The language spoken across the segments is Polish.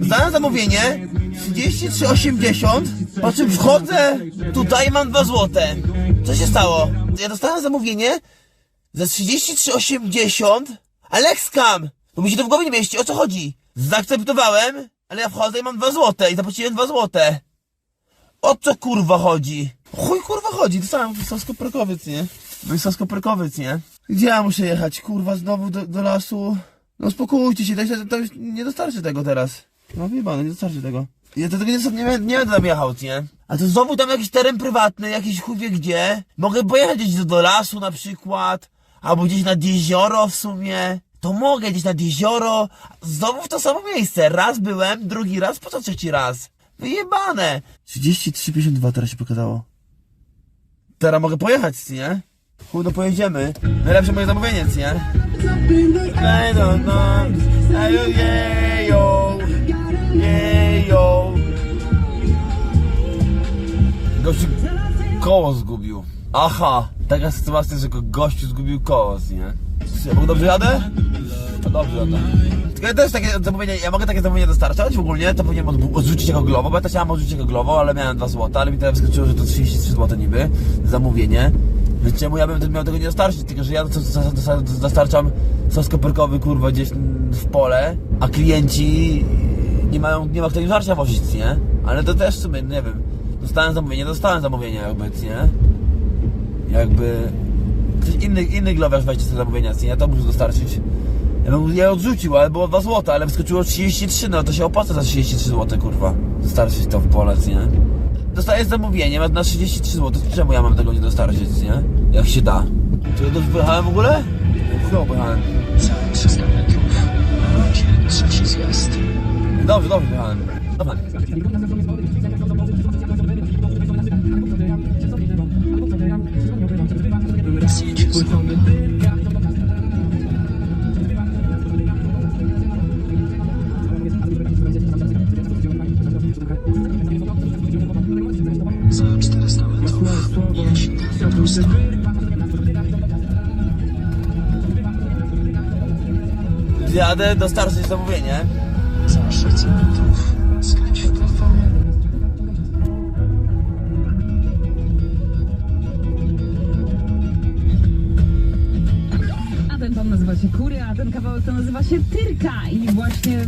Zdałem zamówienie 33,80 po czym wchodzę tutaj mam 2 złote. Co się stało? Ja dostałem zamówienie za 33,80 ale skam! Bo mi się to w głowie nie mieści, o co chodzi? Zaakceptowałem, ale ja wchodzę i mam 2 złote i zapłaciłem 2 złote. O co kurwa chodzi? Chuj kurwa chodzi, dostałem Sasko-Perkowiec, nie? No i Sasko-Perkowiec, nie? Gdzie ja muszę jechać, kurwa, znowu do, do lasu? No spokójcie się, to, to, to już nie dostarczy tego teraz. No wyjebane, nie dostarczy tego. Ja do tego nie, nie, nie, nie będę tam jechał, nie? A to znowu tam jakiś teren prywatny, jakiś chuj wie gdzie. Mogę pojechać gdzieś do, do lasu na przykład, albo gdzieś nad jezioro w sumie. To mogę gdzieś nad jezioro, znowu w to samo miejsce. Raz byłem, drugi raz, po co trzeci raz? Wyjebane! 33,52 teraz się pokazało. Teraz mogę pojechać, nie? Chuj, no pojedziemy. Najlepsze moje zamówienie, nie? Know. I- yeah, yo. Gościu koło zgubił. Aha, taka sytuacja, że go gościu zgubił koło, nie? Ja mogę dobrze jadę? To dobrze jadę. Tylko ja też takie zamówienie, ja mogę takie zamówienie dostarczać ogólnie, to powinienem odrzucić jako glowo, bo ja to chciałem odrzucić jako glowo, ale miałem 2 zł, ale mi teraz wyskoczyło, że to 33 zł niby, zamówienie. Więc czemu ja bym miał tego nie dostarczyć, tylko że ja dostarczam sos koperkowy, kurwa, gdzieś w pole, a klienci nie mają, nie ma kto im żarcia wozić, nie? Ale to też w sumie, nie wiem, dostałem zamówienie, dostałem zamówienie jakby, nie? Jakby ktoś inny, inny glowiarz weźcie te zamówienia, nie? Ja to muszę dostarczyć. Ja bym je odrzucił, ale było 2 zł, ale wyskoczyło 33, no to się opłaca za 33 zł, kurwa. Dostarczyć to w pole, nie? Dostaję zamówienie na 33 zł, czemu ja mam tego nie dostarczyć, nie? Jak się da. Czy dobrze pojechałem w ogóle? Znowu pojechałem. Za 300 metrów będzie trzeci zjazd. Dobrze, dobrze pojechałem. Dobra. Za 400 metrów jedź na prosto. Jadę dostarczyć zamówienie. Za 600 metrów skręć w prawo. A ten pan nazywa się Kury, a ten kawałek to nazywa się Tyrka i właśnie...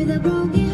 with a broken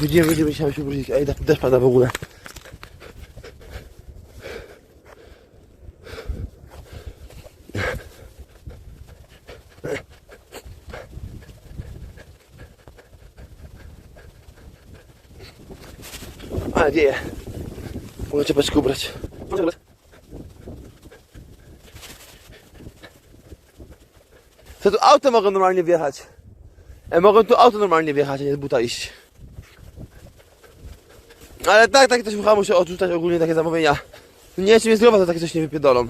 Wychodziłem, wychodziłem, chciałem się wrócić. Ej, deszcz pada w ogóle. Ale wieje. Mogę czepeczkę ubrać. Co tu auto mogą normalnie wjechać? E, mogą tu auto normalnie wjechać, a nie z buta iść. Ale tak, tak też chyba muszę odrzucać ogólnie takie zamówienia. Nie czy mnie zdrowo to takie coś nie wypierdolą.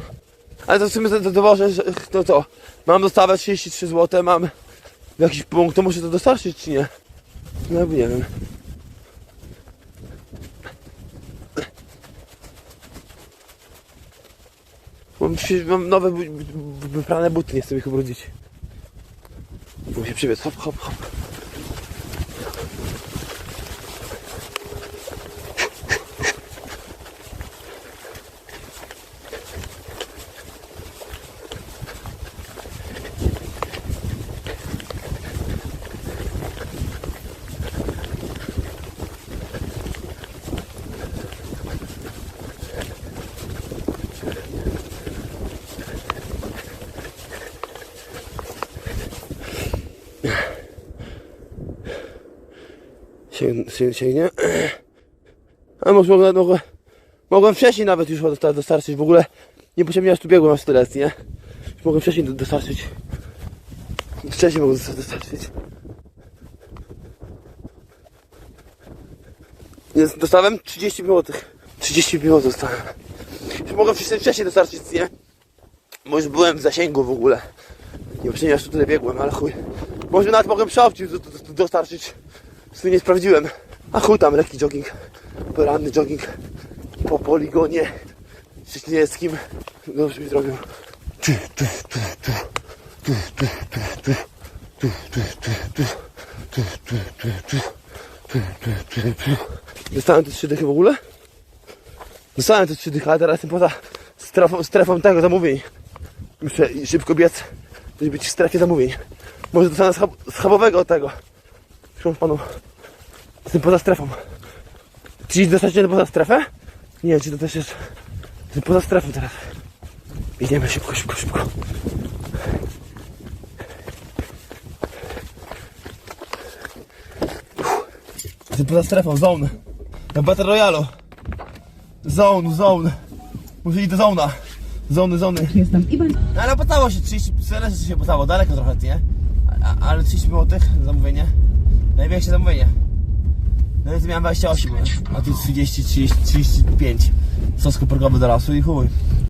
Ale to w sumie to, to dowożę, że no co? Mam dostawę 33 zł, mam jakiś punkt, to muszę to dostarczyć czy nie? No nie wiem. Mam, mam nowe wyprane buty, nie chcę ich ubrudzić. Muszę przybiec, hop, hop, hop. Sięg- sięg- Sięgnie. A może mogłem, mogłem, mogłem wcześniej nawet już dosta- dostarczyć. W ogóle niepotrzebnie aż tu biegłem aż tyle, nie? Mogłem wcześniej do- dostarczyć. Wcześniej mogłem dosta- dostarczyć. Jest, dostałem 30 zł. 30 zł dostałem. Już mogłem wcześniej, dostarczyć, nie? Bo już byłem w zasięgu w ogóle. Niepotrzebnie aż tu tyle biegłem, ale chuj. Może nawet mogłem do- dostarczyć. W nie sprawdziłem. A chuj tam, lekki jogging. Poranny jogging. Po poligonie. Szczecinieckim. Dobrze mi zrobił. Dostałem te trzy dychy w ogóle? Dostałem te trzy dychy, ale teraz jestem poza strefą, strefą tego zamówień. Muszę szybko biec, żeby być w strefie zamówień. Może dostanę schab schabowego tego. Proszę panu. Jestem poza strefą. Czyli dostać poza strefę? Nie wiem, czy to też jest... Jestem poza strefą teraz. Biegniemy szybko, szybko, szybko. Jestem poza strefą, zone. Na Battle Royale. Zone, zone. Muszę iść do zona. Zony, zony. Jest tam i będzie... No ale opłacało się 30, tyle, że się opłacało, daleko trochę, nie? A, ale 30 zł zamówienie. Największe zamówienie. No więc miałem 28, a tu 30, 30, 35. Sos koperkowy do lasu i chuj.